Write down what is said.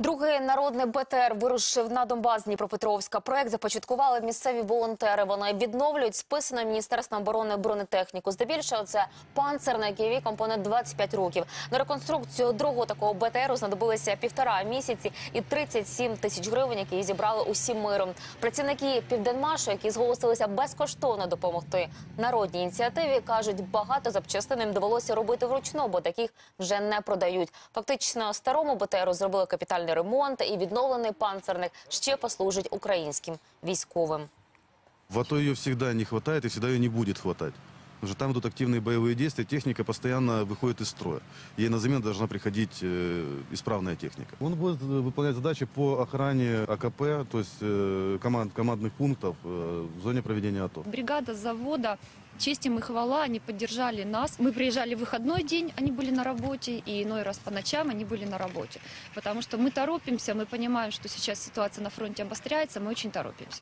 Другий народний БТР вирушив на Донбас Дніпропетровська. Проект започаткували місцеві волонтери. Вони відновлюють списану Міністерством оборони бронетехніку. Здебільшого це панцер, на який віком понад 25 років. На реконструкцію другого такого БТРу знадобилися півтора місяці і 37 тисяч гривень, які зібрали усім миром. Працівники Південмашу, які зголосилися безкоштовно допомогти народній ініціативі, кажуть, багато запчастин їм довелося робити вручну, бо таких вже не продають. Фактично, старому БТРу зробили капітальний ремонт, і відновлений панцерник ще послужить українським військовим. В АТО ее всегда не хватает и всегда ее не будет хватать. Потому что там идут активные боевые действия, техника постоянно выходит из строя. Ей на замену должна приходить э, исправная техника. Он будет э, выполнять задачи по охране АКП, то есть э, команд, командных пунктов э, в зоне проведения АТО. Бригада завода, честь им и хвала, они поддержали нас. Мы приезжали в выходной день, они были на работе, и иной раз по ночам они были на работе. Потому что мы торопимся, мы понимаем, что сейчас ситуация на фронте обостряется, мы очень торопимся.